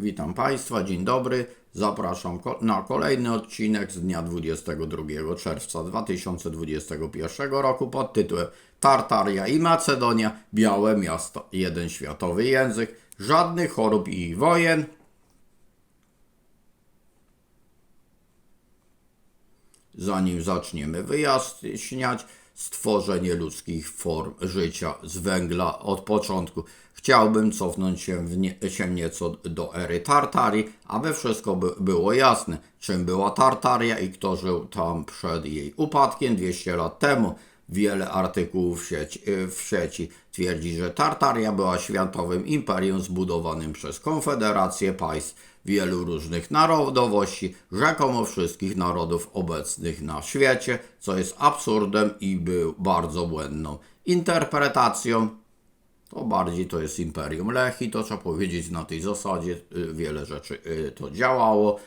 Witam Państwa, dzień dobry. Zapraszam na kolejny odcinek z dnia 22 czerwca 2021 roku pod tytułem Tartaria i Macedonia, Białe Miasto, jeden światowy język, żadnych chorób i wojen. Zanim zaczniemy wyjaśniać stworzenie ludzkich form życia z węgla od początku, chciałbym cofnąć się, w nie, się nieco do ery Tartarii, aby wszystko by, było jasne, czym była Tartaria i kto żył tam przed jej upadkiem 200 lat temu. Wiele artykułów w sieci, w sieci twierdzi, że Tartaria była światowym imperium zbudowanym przez konfederację państw wielu różnych narodowości, rzekomo wszystkich narodów obecnych na świecie, co jest absurdem i był bardzo błędną interpretacją. To bardziej to jest Imperium Lechi, to trzeba powiedzieć na tej zasadzie. y, Wiele rzeczy y, to działało.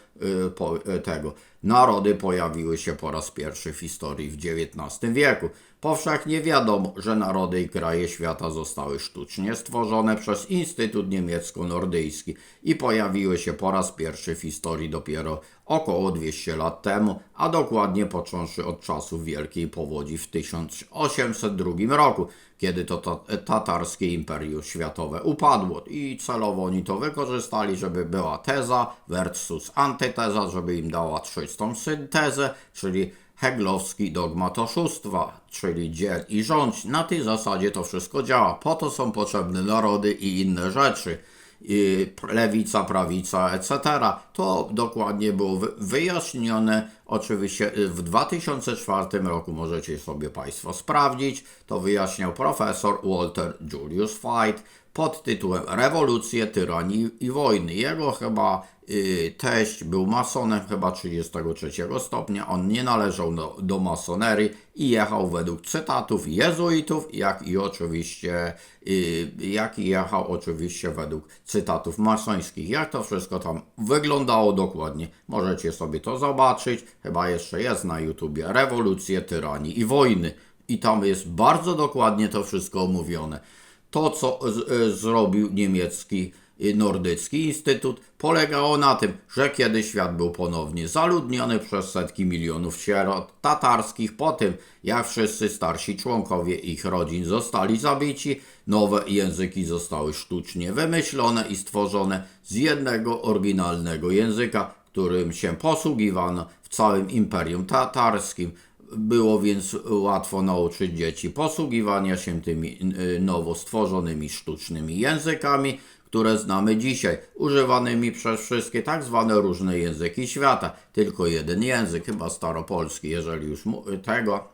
y, tego. Narody pojawiły się po raz pierwszy w historii w XIX wieku. Powszechnie wiadomo, że narody i kraje świata zostały sztucznie stworzone przez Instytut Niemiecko-Nordyjski i pojawiły się po raz pierwszy w historii dopiero około 200 lat temu, a dokładnie począwszy od czasów Wielkiej Powodzi w 1802 roku, kiedy to ta- tatarskie imperium światowe upadło i celowo oni to wykorzystali, żeby była teza versus antyteza, żeby im dała czystą syntezę, czyli heglowski dogmat oszustwa, czyli dziel i rządź. Na tej zasadzie to wszystko działa. Po to są potrzebne narody i inne rzeczy. I lewica, prawica, etc. To dokładnie było wy- wyjaśnione. Oczywiście y, w 2004 roku możecie sobie Państwo sprawdzić. To wyjaśniał profesor Walter Julius Fight pod tytułem Rewolucje, tyranii i wojny. Jego chyba y, teść był masonem chyba 33 stopnia. On nie należał do, do masonerii i jechał według cytatów jezuitów, jak i oczywiście y, jak i jechał oczywiście według cytatów masońskich. Jak to wszystko tam wyglądało dokładnie, możecie sobie to zobaczyć. Chyba jeszcze jest na YouTubie Rewolucje, tyranii i wojny. I tam jest bardzo dokładnie to wszystko omówione. To, co y, zrobił niemiecki nordycki instytut, polegało na tym, że kiedy świat był ponownie zaludniony przez setki milionów sierot tatarskich, po tym jak wszyscy starsi członkowie ich rodzin zostali zabici, nowe języki zostały sztucznie wymyślone i stworzone z jednego oryginalnego języka, którym się posługiwano całym imperium tatarskim. Było więc łatwo nauczyć dzieci posługiwania się tymi y, nowo stworzonymi sztucznymi językami, które znamy dzisiaj, używanymi przez wszystkie tak zwane różne języki świata. Tylko jeden język, chyba staropolski, jeżeli już mu- tego.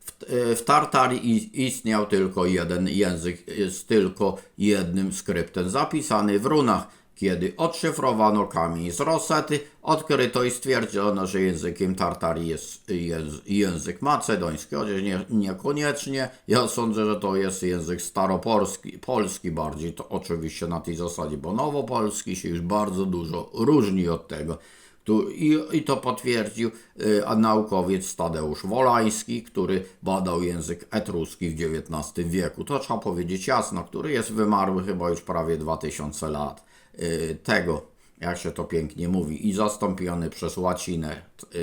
W, e, w Tartarii istniał tylko jeden język z tylko jednym skryptem zapisany w runach. Kiedy odszyfrowano kamień z Rosety, odkryto i stwierdzono, że językiem Tartarii jest jęz- język macedoński, chociaż nie, niekoniecznie. Ja sądzę, że to jest język staropolski, polski bardziej, to oczywiście na tej zasadzie, bo nowopolski się już bardzo dużo różni od tego. Tu, i, I to potwierdził y, naukowiec Tadeusz Wolański, który badał język etruski w XIX wieku. To trzeba powiedzieć jasno, który jest wymarły chyba już prawie 2000 lat tego, jak się to pięknie mówi, i zastąpiony przez łacinę, y,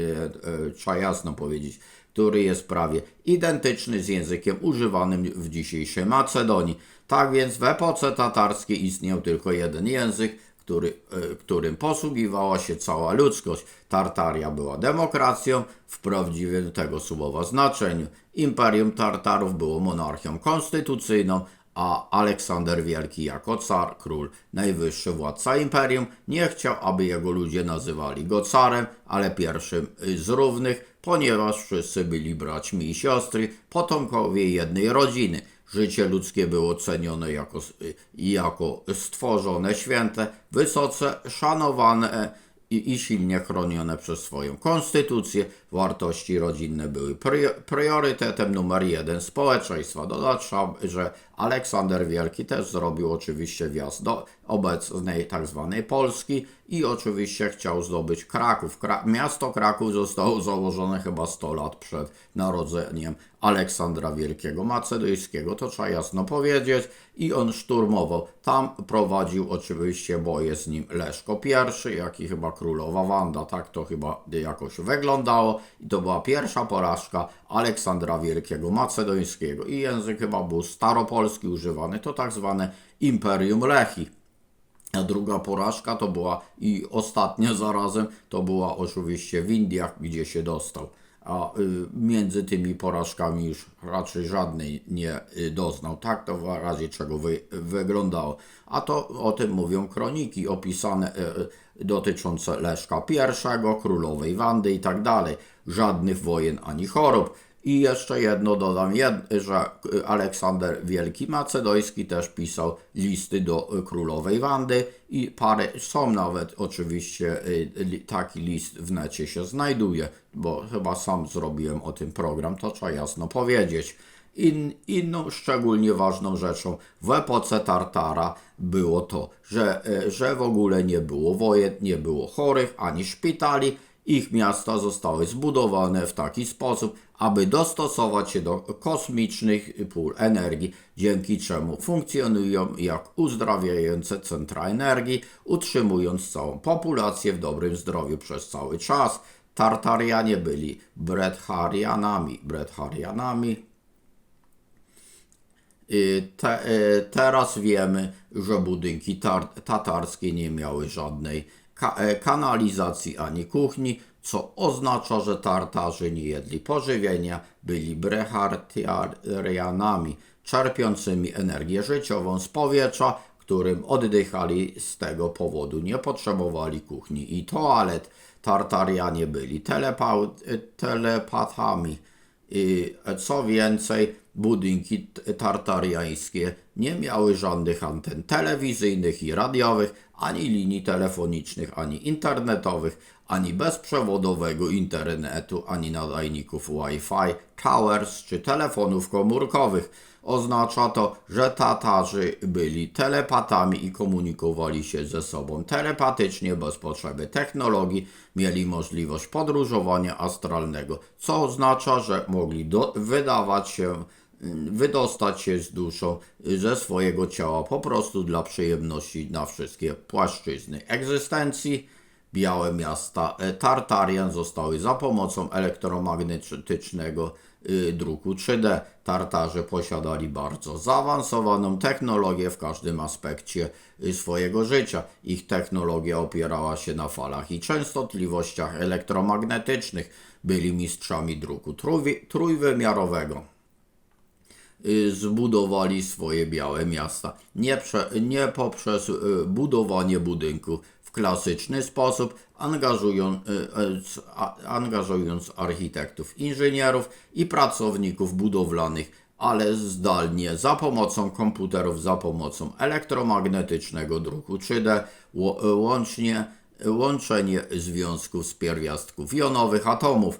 y, trzeba jasno powiedzieć, który jest prawie identyczny z językiem używanym w dzisiejszej Macedonii. Tak więc w epoce tatarskiej istniał tylko jeden język, który, którym posługiwała się cała ludzkość. Tartaria była demokracją w prawdziwym tego słowa znaczeniu. Imperium Tartarów było monarchią konstytucyjną, a Aleksander Wielki jako car, król, najwyższy władca imperium, nie chciał, aby jego ludzie nazywali go carem, ale pierwszym z równych, ponieważ wszyscy byli braćmi i siostry, potomkowie jednej rodziny. Życie ludzkie było cenione jako, jako stworzone, święte, wysoce szanowane i, i silnie chronione przez swoją konstytucję. Wartości rodzinne były prio- priorytetem numer jeden społeczeństwa. Trzeba, że Aleksander Wielki też zrobił oczywiście wjazd do obecnej tak zwanej Polski i oczywiście chciał zdobyć Kraków. Kra- miasto Kraków zostało założone chyba 100 lat przed narodzeniem Aleksandra Wielkiego Macedońskiego, to trzeba jasno powiedzieć, i on szturmował. Tam prowadził oczywiście boje z nim Leszko I, jak i chyba królowa Wanda, tak to chyba jakoś wyglądało. I to była pierwsza porażka Aleksandra Wielkiego Macedońskiego. I język chyba był staropolski używany, to tak zwane Imperium Lechi. A druga porażka to była i ostatnia zarazem to była oczywiście w Indiach, gdzie się dostał. A y, między tymi porażkami już raczej żadnej nie y, doznał. Tak to w razie czego wy, wyglądało. A to o tym mówią kroniki opisane y, y, dotyczące Leszka I, królowej Wandy i tak dalej. Żadnych wojen ani chorób. I jeszcze jedno dodam, że Aleksander Wielki Macedoński też pisał listy do królowej Wandy i parę, są nawet oczywiście y, taki list w necie się znajduje, bo chyba sam zrobiłem o tym program, to trzeba jasno powiedzieć. In, inną szczególnie ważną rzeczą w epoce Tartara było to, że, y, że w ogóle nie było wojen, nie było chorych ani szpitali, ich miasta zostały zbudowane w taki sposób, aby dostosować się do kosmicznych pól energii, dzięki czemu funkcjonują jak uzdrawiające centra energii, utrzymując całą populację w dobrym zdrowiu przez cały czas. Tartarianie byli Bredharianami, Bredharianami, Y, Te, y, teraz wiemy, że budynki tar- tatarskie nie miały żadnej e, kanalizacji ani kuchni, co oznacza, że Tartarzy nie jedli pożywienia, byli brecharianami, czerpiącymi energię życiową z powietrza, którym oddychali z tego powodu, nie potrzebowali kuchni i toalet. Tartarianie byli telepa- telepatami. I co więcej, budynki tartariańskie nie miały żadnych anten telewizyjnych i radiowych, ani linii telefonicznych, ani internetowych, ani bezprzewodowego internetu, ani nadajników Wi-Fi, towers czy telefonów komórkowych. Oznacza to, że Tatarzy byli telepatami i komunikowali się ze sobą telepatycznie bez potrzeby technologii, mieli możliwość podróżowania astralnego, co oznacza, że mogli do, wydawać się, wydostać się z duszą y, ze swojego ciała po prostu dla przyjemności na wszystkie płaszczyzny egzystencji. Białe miasta e, Tartarian zostały za pomocą elektromagnetycznego y, druku 3D. Tartarzy posiadali bardzo zaawansowaną technologię w każdym aspekcie y, swojego życia. Ich technologia opierała się na falach i częstotliwościach elektromagnetycznych. Byli mistrzami druku trójwymiarowego zbudowali swoje białe miasta. Nie, prze, nie poprzez y, budowanie budynków w klasyczny sposób, angażują, y, y, angażując architektów, inżynierów i pracowników budowlanych, ale zdalnie za pomocą komputerów, za pomocą elektromagnetycznego druku 3D, ło- y, łącznie, łączenie związków z pierwiastków jonowych atomów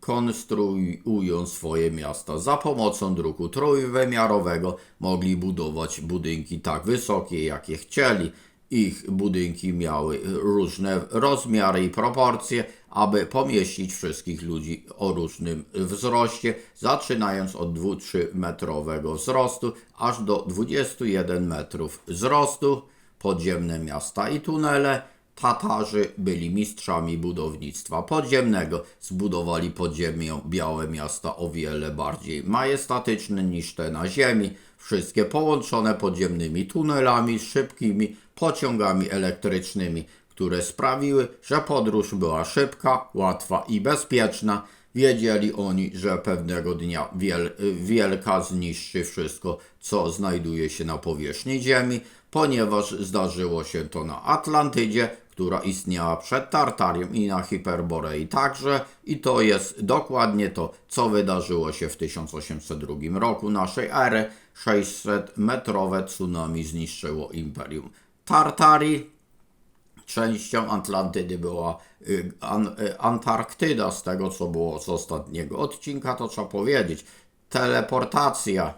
konstruują swoje miasta za pomocą druku trójwymiarowego, mogli budować budynki tak wysokie, jakie chcieli. Ich budynki miały różne rozmiary i proporcje, aby pomieścić wszystkich ludzi o różnym wzroście, zaczynając od 2-3 metrowego wzrostu, aż do 21 metrów wzrostu. Podziemne miasta i tunele Tatarzy byli mistrzami budownictwa podziemnego. Zbudowali pod ziemią białe miasta o wiele bardziej majestatyczne niż te na ziemi. Wszystkie połączone podziemnymi tunelami, szybkimi pociągami elektrycznymi, które sprawiły, że podróż była szybka, łatwa i bezpieczna. Wiedzieli oni, że pewnego dnia wiel, wielka zniszczy wszystko, co znajduje się na powierzchni Ziemi, ponieważ zdarzyło się to na Atlantydzie, która istniała przed Tartarium i na Hiperborei także i to jest dokładnie to, co wydarzyło się w 1802 roku naszej ery. 600-metrowe tsunami zniszczyło Imperium Tartarii. Częścią Atlantydy była y, y, Antarktyda, z tego co było z ostatniego odcinka, to trzeba powiedzieć. Teleportacja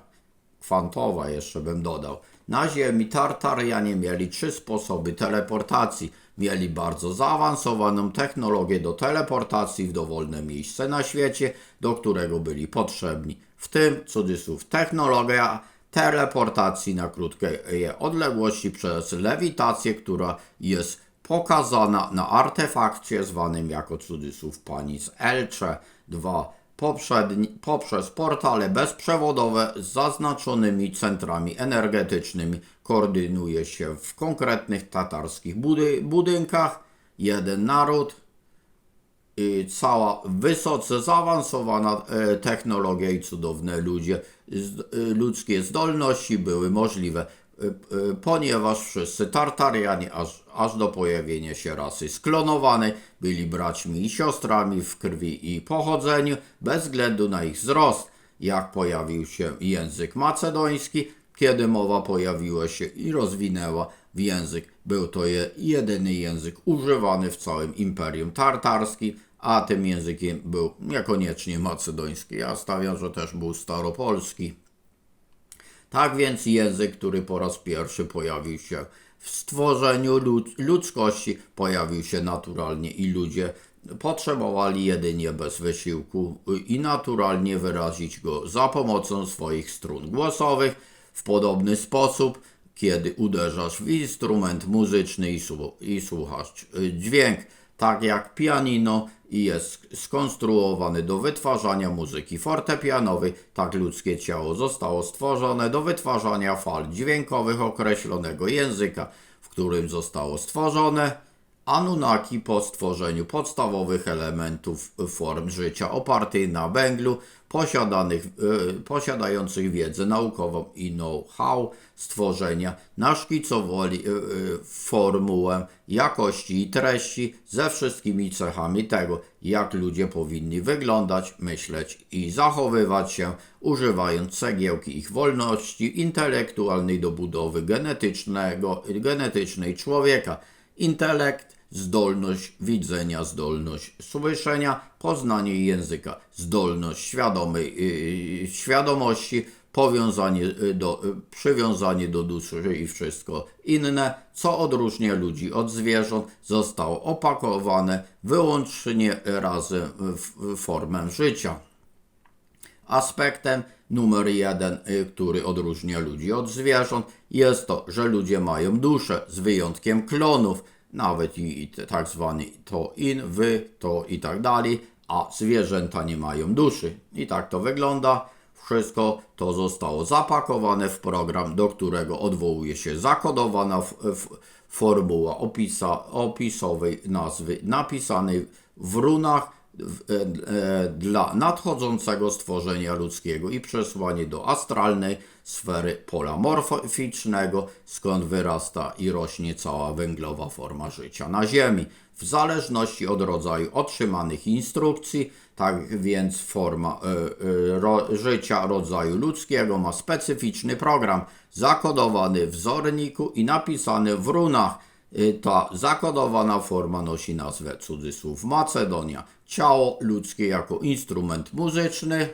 kwantowa jeszcze bym dodał. Na Ziemi Tartarianie mieli trzy sposoby teleportacji. Mieli bardzo zaawansowaną technologię do teleportacji w dowolne miejsce na świecie, do którego byli potrzebni. W tym, cudzysłów, technologia teleportacji na krótkie odległości przez lewitację, która jest pokazana na artefakcie zwanym jako cudzysłów z Elcze. 2. Poprzez portale bezprzewodowe z zaznaczonymi centrami energetycznymi. Koordynuje się w konkretnych tatarskich budy, budynkach. Jeden naród, i cała wysoce zaawansowana e, technologia i cudowne ludzie, e, ludzkie zdolności były możliwe, ponieważ wszyscy Tartarianie aż, aż do pojawienia się rasy sklonowanej byli braćmi i siostrami w krwi i pochodzeniu bez względu na ich wzrost. Jak pojawił się język macedoński, kiedy mowa pojawiła się i rozwinęła w język, był to je jedyny język używany w całym Imperium Tartarskim, a tym językiem był niekoniecznie macedoński. Ja stawiam, że też był staropolski. Tak więc język, który po raz pierwszy pojawił się w stworzeniu lud ludzkości, pojawił się naturalnie i ludzie potrzebowali jedynie bez wysiłku i naturalnie wyrazić go za pomocą swoich strun głosowych w podobny sposób, kiedy uderzasz w instrument muzyczny i, i słuchasz dźwięk, tak jak pianino i jest skonstruowany do wytwarzania muzyki fortepianowej, tak ludzkie ciało zostało stworzone do wytwarzania fal dźwiękowych określonego języka, w którym zostało stworzone Anunnaki po stworzeniu podstawowych elementów form życia opartej na węglu, posiadanych, y, posiadających wiedzę naukową i know-how stworzenia, naszkicowali y, y, formułę jakości i treści ze wszystkimi cechami tego, jak ludzie powinni wyglądać, myśleć i zachowywać się, używając cegiełki ich wolności intelektualnej do budowy genetycznego, genetycznej człowieka. Intelekt, zdolność widzenia, zdolność słyszenia, poznanie języka, zdolność świadomej, yy, świadomości, powiązanie do, yy, przywiązanie do duszy i wszystko inne, co odróżnia ludzi od zwierząt, zostało opakowane wyłącznie razem w formę życia. Aspektem numer jeden, y, który odróżnia ludzi od zwierząt, jest to, że ludzie mają duszę, z wyjątkiem klonów, nawet i, tak zwany to in, wy, to i tak dalej, a zwierzęta nie mają duszy. I tak to wygląda. Wszystko to zostało zapakowane w program, do którego odwołuje się zakodowana formuła opisa, opisowej nazwy napisanej w runach dla nadchodzącego stworzenia ludzkiego i przesłanie do astralnej sfery pola morficznego, skąd wyrasta i rośnie cała węglowa forma życia na Ziemi. W zależności od rodzaju otrzymanych instrukcji, tak więc forma y, y, ro, życia rodzaju ludzkiego ma specyficzny program zakodowany w wzorniku i napisany w runach ta zakodowana forma nosi nazwę cudzysłów Macedonia. Ciało ludzkie jako instrument muzyczny.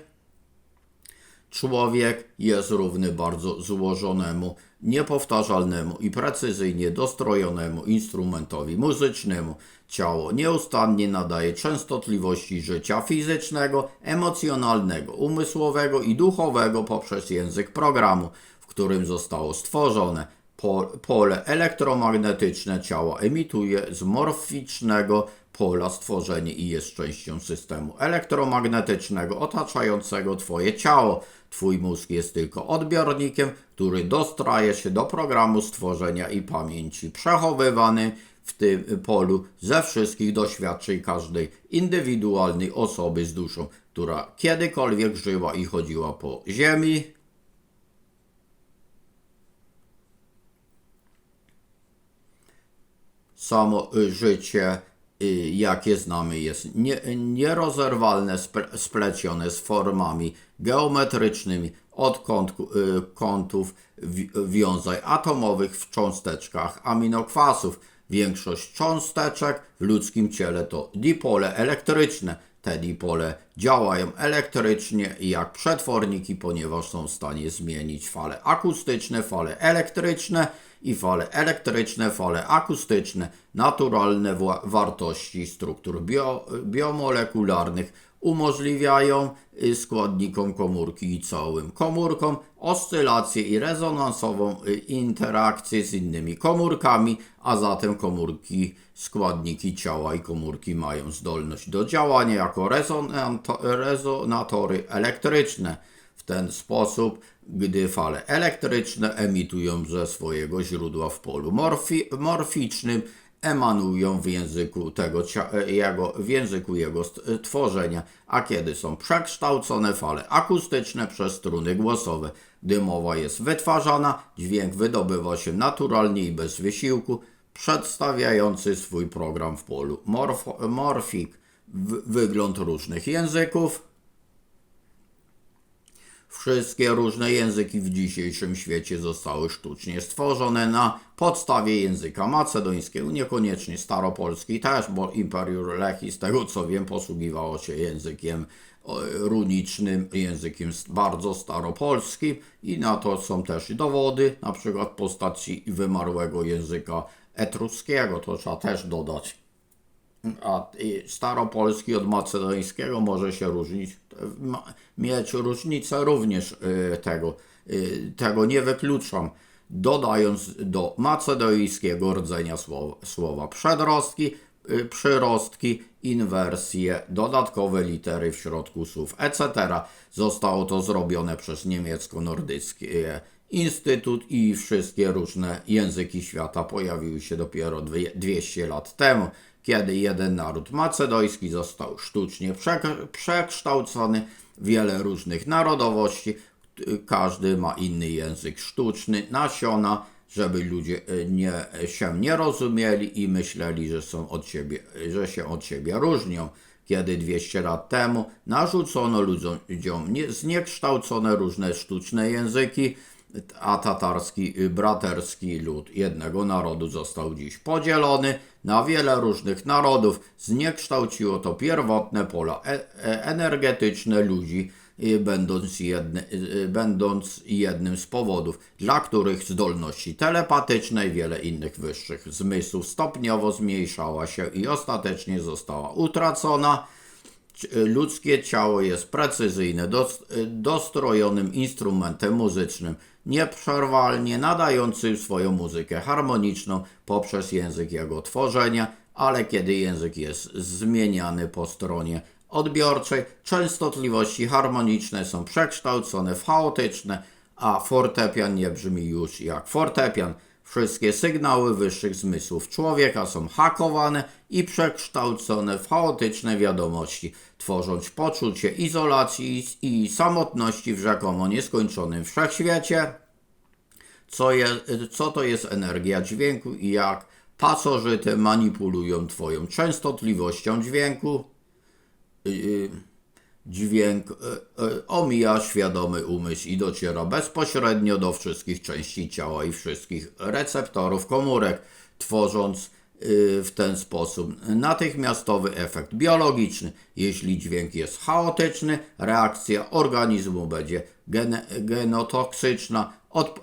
Człowiek jest równy bardzo złożonemu, niepowtarzalnemu i precyzyjnie dostrojonemu instrumentowi muzycznemu. Ciało nieustannie nadaje częstotliwości życia fizycznego, emocjonalnego, umysłowego i duchowego poprzez język programu, w którym zostało stworzone pole elektromagnetyczne ciała emituje z morficznego pola stworzenie i jest częścią systemu elektromagnetycznego otaczającego Twoje ciało. Twój mózg jest tylko odbiornikiem, który dostraje się do programu stworzenia i pamięci przechowywany w tym polu ze wszystkich doświadczeń każdej indywidualnej osoby z duszą, która kiedykolwiek żyła i chodziła po ziemi, samo życie, jakie znamy, jest nie, nierozerwalne, splecione z formami geometrycznymi od kątku, y, kątów wiązań atomowych w cząsteczkach aminokwasów. Większość cząsteczek w ludzkim ciele to dipole elektryczne. te dipole działają elektrycznie jak przetworniki, ponieważ są w stanie zmienić fale akustyczne, fale elektryczne i fale elektryczne, fale akustyczne, naturalne wartości struktur bio, biomolekularnych umożliwiają y, składnikom komórki i całym komórkom oscylację i rezonansową y, interakcję z innymi komórkami, a zatem komórki, składniki ciała i komórki mają zdolność do działania jako rezonatory elektryczne. Ten sposób, gdy fale elektryczne emitują ze swojego źródła w polu morfi- morficznym, emanują w języku tego jego, w języku jego tworzenia, a kiedy są przekształcone fale akustyczne przez struny głosowe, gdy mowa jest wytwarzana, dźwięk wydobywa się naturalnie i bez wysiłku, przedstawiający swój program w polu morfo- morfik. Wygląd różnych języków, Wszystkie różne języki w dzisiejszym świecie zostały sztucznie stworzone na podstawie języka macedońskiego, niekoniecznie staropolski też, bo Imperium Lechi, z tego co wiem, posługiwało się językiem o, runicznym, językiem bardzo staropolskim i na to są też dowody, na przykład postaci wymarłego języka etruskiego, to trzeba też dodać a staropolski od macedońskiego może się różnić, mieć różnicę również y, tego. Y, tego nie wykluczam, dodając do macedońskiego rdzenia słowa, słowa przedrostki, y, przyrostki, inwersje, dodatkowe litery w środku słów, etc. Zostało to zrobione przez niemiecko-nordyckie Instytut i wszystkie różne języki świata pojawiły się dopiero dwie- 200 lat temu, kiedy jeden naród macedoński został sztucznie przek- przekształcony, wiele różnych narodowości, każdy ma inny język sztuczny, nasiona, żeby ludzie e, nie, się nie rozumieli i myśleli, że, są od siebie, że się od siebie różnią. Kiedy 200 lat temu narzucono ludziom ludziom nie- zniekształcone różne sztuczne języki, a tatarski y, braterski lud jednego narodu został dziś podzielony na wiele różnych narodów. Zniekształciło to pierwotne pola e- e- energetyczne ludzi, y, będąc, jedne, y, będąc jednym z powodów, dla których zdolności telepatyczne i wiele innych wyższych zmysłów stopniowo zmniejszała się i ostatecznie została utracona. Ludzkie ciało jest precyzyjne, dos- dostrojonym instrumentem muzycznym, nieprzerwalnie nadającym swoją muzykę harmoniczną poprzez język jego tworzenia, ale kiedy język jest zmieniany po stronie odbiorczej, częstotliwości harmoniczne są przekształcone w chaotyczne, a fortepian nie brzmi już jak fortepian. Wszystkie sygnały wyższych zmysłów człowieka są hakowane i przekształcone w chaotyczne wiadomości, tworząc poczucie izolacji i samotności w rzekomo nieskończonym wszechświecie. Co, je, co to jest energia dźwięku i jak pasożyty manipulują Twoją częstotliwością dźwięku? Yy, dźwięk e, e, omija świadomy umysł i dociera bezpośrednio do wszystkich części ciała i wszystkich receptorów komórek, tworząc y, w ten sposób natychmiastowy efekt biologiczny. Jeśli dźwięk jest chaotyczny, reakcja organizmu będzie gene, genotoksyczna, od,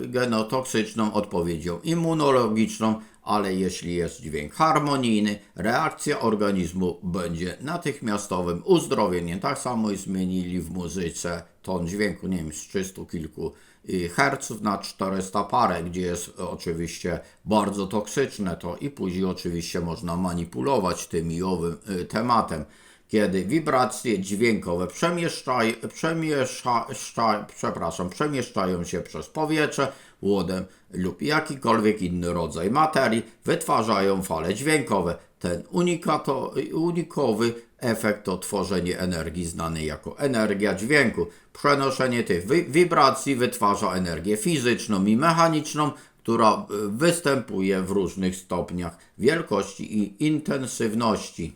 genotoksyczną odpowiedzią immunologiczną, ale jeśli jest dźwięk harmonijny, reakcja organizmu będzie natychmiastowym uzdrowieniem. Tak samo i zmienili w muzyce ton dźwięku, nie wiem, z 300 kilku y, herców na 400 parę, gdzie jest oczywiście bardzo toksyczne to i później oczywiście można manipulować tym i owym y, tematem. Kiedy wibracje dźwiękowe przemieszczaj, przemieszcza, szcza- przepraszam, przemieszczają się przez powietrze, łodem lub jakikolwiek inny rodzaj materii, wytwarzają fale dźwiękowe. Ten unikato, unikowy efekt to tworzenie energii znanej jako energia dźwięku. Przenoszenie tych wi- wibracji wytwarza energię fizyczną i mechaniczną, która y, występuje w różnych stopniach wielkości i intensywności.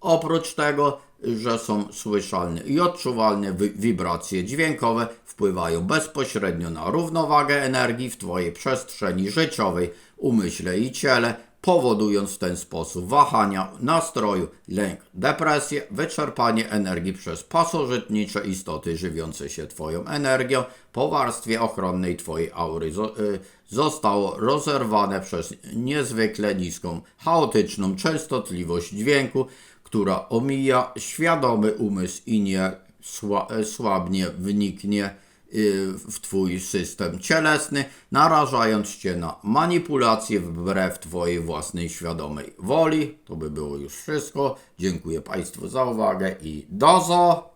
Oprócz tego, że są słyszalne i odczuwalne wi- wibracje dźwiękowe, wpływają bezpośrednio na równowagę energii w Twojej przestrzeni życiowej, umyśle i ciele, powodując w ten sposób wahania nastroju, lęk, depresję, wyczerpanie energii przez pasożytnicze istoty żywiące się Twoją energią po warstwie ochronnej Twojej aury y, zostało rozerwane przez niezwykle niską, chaotyczną częstotliwość dźwięku, która omija świadomy umysł i nie sła, e, słabnie wniknie y, w Twój system cielesny, narażając Cię na manipulacje wbrew Twojej własnej świadomej woli. To by było już wszystko. Dziękuję Państwu za uwagę i dozo!